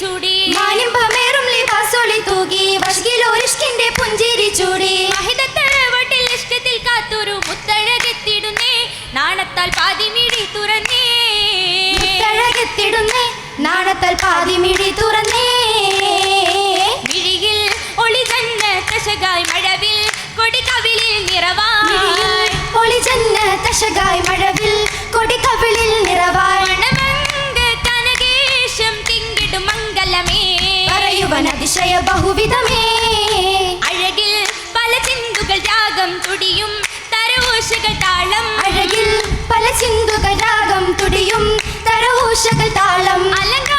ചൂടി. മാനിമ്പമേറും ലിതാസോളി തൂകി വഷ്കിലോ ഇഷ്കിന്റെ പുഞ്ചിരി ചൂടി. മഹിതത്തഴവട്ടിൽ ഇഷ്ടത്തിൽ കാത്തൊരു മുത്തഴകെത്തിടുന്നേ. നാണത്താൽ പാതിമിഴി തുറന്നേ. മുത്തഴകെത്തിടുന്നേ നാണത്താൽ പാതിമിഴി തുറന്നേ. മിഴിയിൽ ഒളിചന്ന കശകായ് മഴവിൽ കൊടികവിളിൽ നിറവാ ഒളിചന്ന കശകായ് മഴവിൽ കൊടികവിളിൽ നിറവാ മുഴുവൻ അതിശയ ബഹുവിധമേ. അഴകിൽ പല ചിന്തുകൾ രാഗം തുടിയും തരോഷകൾ താളം. അഴകിൽ പല ചിന്തുകൾ രാഗം തുടിയും തരോഷകൾ താളം. അലങ്ക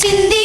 சிந்தி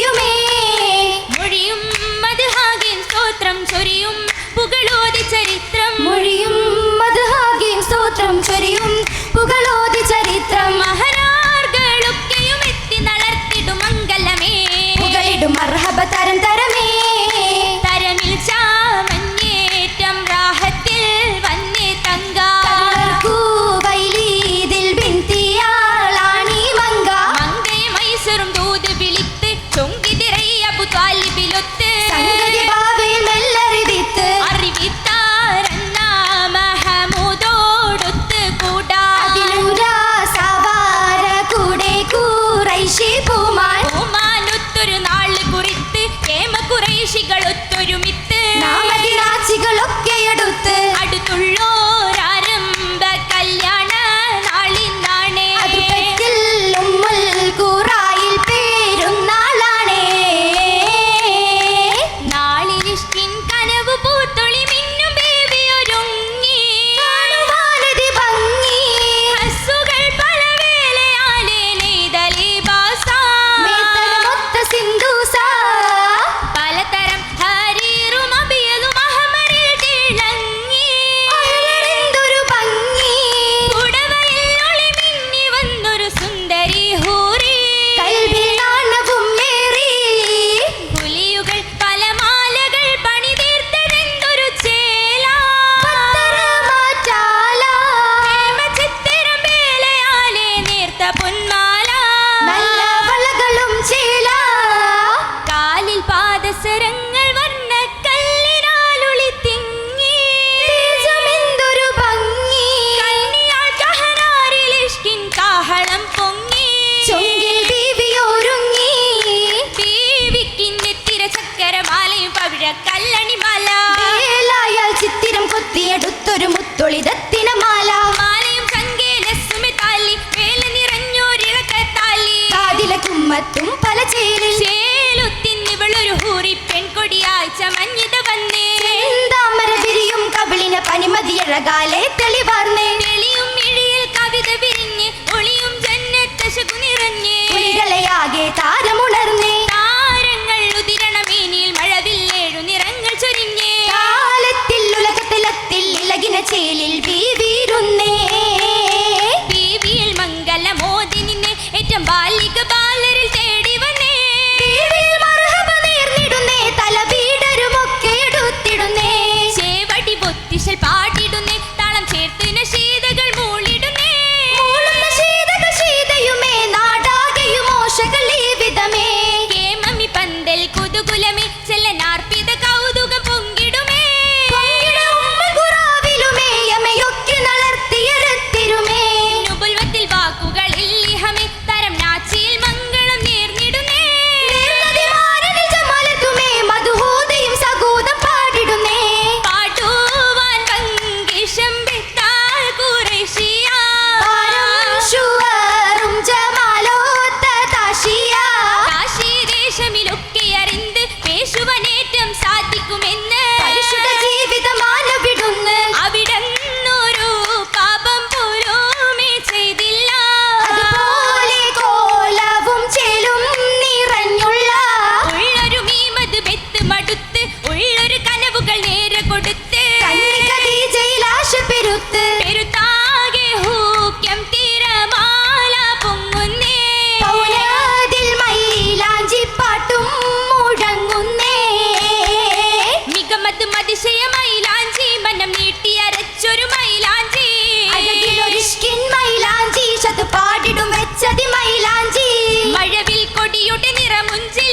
언제